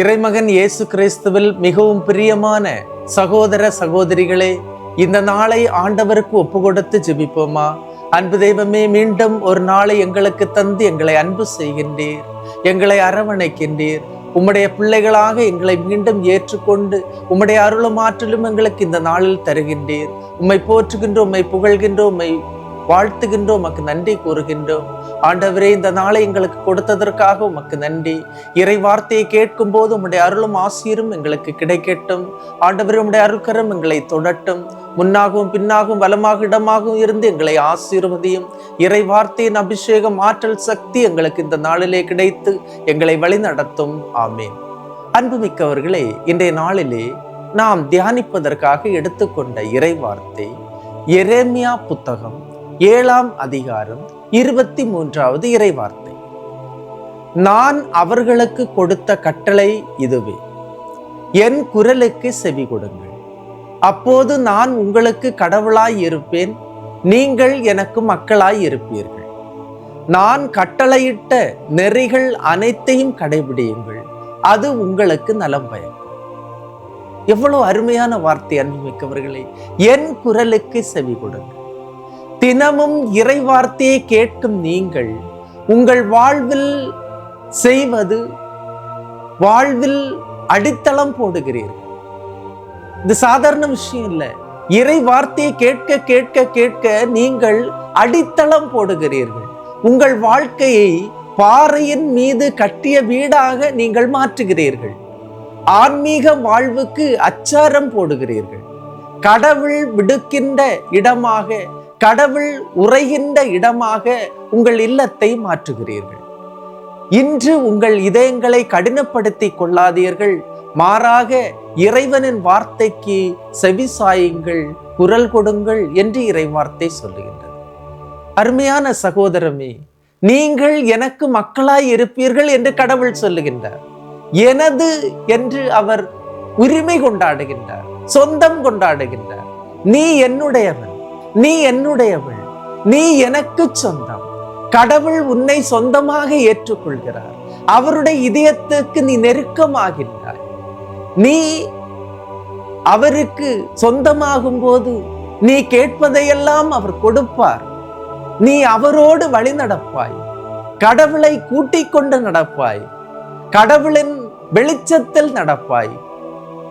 இறைமகன் இயேசு கிறிஸ்துவில் மிகவும் பிரியமான சகோதர சகோதரிகளே இந்த நாளை ஆண்டவருக்கு ஒப்பு கொடுத்து ஜெபிப்போமா? அன்பு தெய்வமே மீண்டும் ஒரு நாளை எங்களுக்கு தந்து எங்களை அன்பு செய்கின்றீர் எங்களை அரவணைக்கின்றீர். உம்முடைய பிள்ளைகளாக எங்களை மீண்டும் ஏற்றுக்கொண்டு உம்முடைய அருளும் ஆற்றலும் எங்களுக்கு இந்த நாளில் தருகின்றீர். உம்மை போற்றுகின்றோம் உம்மை புகழ்கின்றோம் உம்மை வாழ்த்துகின்றோம் உமக்கு நன்றி கூறுகின்றோம். ஆண்டவரே இந்த நாளை எங்களுக்கு கொடுத்ததற்காக உமக்கு நன்றி. இறை வார்த்தையை கேட்கும் போது உம்முடைய அருளும் ஆசிரியரும் எங்களுக்கு கிடைக்கட்டும். ஆண்டவரே உம்முடைய அருள்கரம் எங்களை தொடட்டும். முன்னாகவும் பின்னாகவும் வலமாக இடமாகவும் இருந்து எங்களை ஆசீர்வதியும். இறை வார்த்தையின் அபிஷேகம் ஆற்றல் சக்தி எங்களுக்கு இந்த நாளிலே கிடைத்து எங்களை வழி நடத்தும். ஆமேன். அன்புமிக்கவர்களே இன்றைய நாளிலே நாம் தியானிப்பதற்காக எடுத்துக்கொண்ட இறை வார்த்தை எரேமியா புத்தகம். ஏழாம் அதிகாரம் இருபத்தி மூன்றாவது இறைவார்த்தை. நான் அவர்களுக்கு கொடுத்த கட்டளை இதுவே. என் குரலுக்கு செவி கொடுங்கள். அப்போது நான் உங்களுக்கு கடவுளாய் இருப்பேன் நீங்கள் எனக்கு மக்களாய் இருப்பீர்கள். நான் கட்டளையிட்ட நெறிகள் அனைத்தையும் கடைபிடியுங்கள் அது உங்களுக்கு நலம் பயக்கும். எவ்வளவு அருமையான வார்த்தை அன்புமிக்கவர்களே என் குரலுக்கு செவி கொடுங்கள். தினமும் இறை வார்த்தையை கேட்கும் நீங்கள் உங்கள் வாழ்வில் செய்வது வாழ்வில் அடித்தளம் போடுகிறீர்கள். இது சாதாரண விஷயம் இல்லை. இறை வார்த்தையை கேட்க கேட்க கேட்க நீங்கள் அடித்தளம் போடுகிறீர்கள். உங்கள் வாழ்க்கையை பாறையின் மீது கட்டிய வீடாக நீங்கள் மாற்றுகிறீர்கள். ஆன்மீக வாழ்வுக்கு அச்சாரம் போடுகிறீர்கள். கடவுள் விடுக்கின்ற இடமாக கடவுள் உரைகின்ற இடமாக உங்கள் இல்லத்தை மாற்றுகிறீர்கள். இன்று உங்கள் இதயங்களை கடினப்படுத்தி கொள்ளாதீர்கள். மாறாக இறைவனின் வார்த்தைக்கு செவிசாயுங்கள் குரல் கொடுங்கள் என்று இறை வார்த்தை சொல்லுகின்றது. அருமையான சகோதரமே நீங்கள் எனக்கு மக்களாய் இருப்பீர்கள் என்று கடவுள் சொல்லுகின்றார். எனது என்று அவர் உரிமை கொண்டாடுகின்றார் சொந்தம் கொண்டாடுகின்றார். நீ என்னுடையவன். நீ என்னுடையவள். நீ எனக்கு சொந்தம். கடவுள் உன்னை சொந்தமாக ஏற்றுக்கொள்கிறார். அவருடைய இதயத்துக்கு நீ நெருக்கமாகின்றாய். நீ அவருக்கு சொந்தமாகும் போது நீ கேட்பதையெல்லாம் அவர் கொடுப்பார். நீ அவரோடு வழி நடப்பாய். கடவுளை கூட்டிக் கொண்டு நடப்பாய். கடவுளின் வெளிச்சத்தில் நடப்பாய்.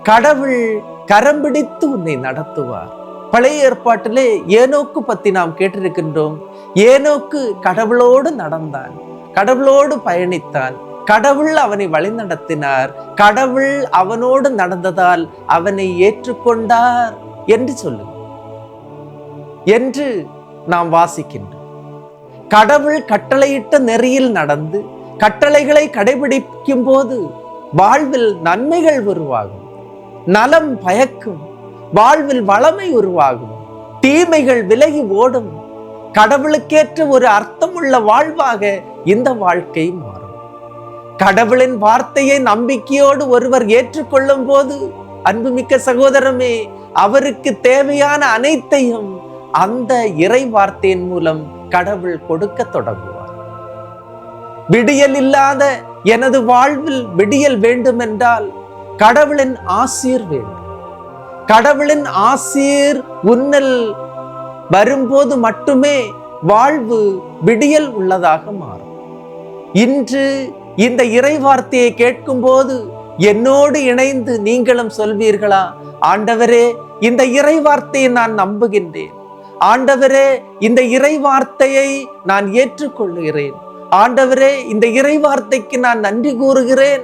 கடவுள் கரம் பிடித்து உன்னை நடத்துவார். பழைய ஏற்பாட்டிலே ஏனோக்கு பத்தி நாம் கேட்டிருக்கின்றோம். ஏனோக்கு கடவுளோடு நடந்தான். கடவுளோடு பயணித்தான். கடவுள் அவனை வழிநடத்தினார். கடவுள் அவனோடு நடந்ததால் அவனை ஏற்றுக்கொண்டார் என்று சொல்லு என்று நாம் வாசிக்கின்றோம். கடவுள் கட்டளையிட்ட நெறியில் நடந்து கட்டளைகளை கடைபிடிக்கும் போது வாழ்வில் நன்மைகள் உருவாகும். நலம் பயக்கும். வாழ்வில் வளமை உருவாகும். தீமைகள் விலகி ஓடும். கடவுளுக்கேற்ற ஒரு அர்த்தமுள்ள வாழ்வாக இந்த வாழ்க்கை மாறும். கடவுளின் வார்த்தையை நம்பிக்கையோடு ஒருவர் ஏற்றுக்கொள்ளும் போது அன்புமிக்க சகோதரமே அவருக்கு தேவையான அனைத்தையும் அந்த இறை வார்த்தையின் மூலம் கடவுள் கொடுக்க தொடங்குவார். விடியல் இல்லாத எனது வாழ்வில் விடியல் வேண்டுமென்றால் கடவுளின் ஆசீர் வேண்டும். கடவுளின் ஆசீர் உன்னல் வரும்போது மட்டுமே வாழ்வு விடியல் உள்ளதாக மாறும். இன்று இந்த இறை வார்த்தையை கேட்கும் போது என்னோடு இணைந்து நீங்களும் சொல்வீர்களா? ஆண்டவரே இந்த இறை வார்த்தையை நான் நம்புகின்றேன். ஆண்டவரே இந்த இறை வார்த்தையை நான் ஏற்றுக்கொள்கிறேன். ஆண்டவரே இந்த இறை வார்த்தைக்கு நான் நன்றி கூறுகிறேன்.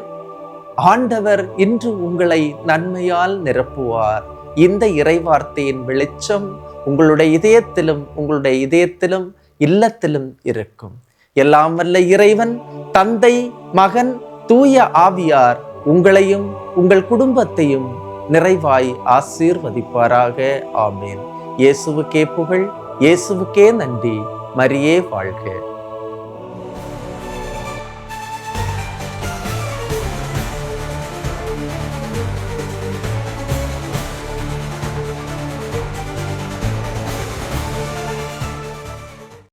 ஆண்டவர் இன்று உங்களை நன்மையால் நிரப்புவார். இந்த இறைவார்த்தையின் வெளிச்சம் உங்களுடைய இதயத்திலும் உங்களுடைய இதயத்திலும் இல்லத்திலும் இருக்கும். எல்லாம் வல்ல இறைவன் தந்தை மகன் தூய ஆவியார் உங்களையும் உங்கள் குடும்பத்தையும் நிறைவாய் ஆசீர்வதிப்பாராக. ஆமேன். இயேசுவுக்கே புகழ் இயேசுவுக்கே நன்றி. மரியே வாழ்க.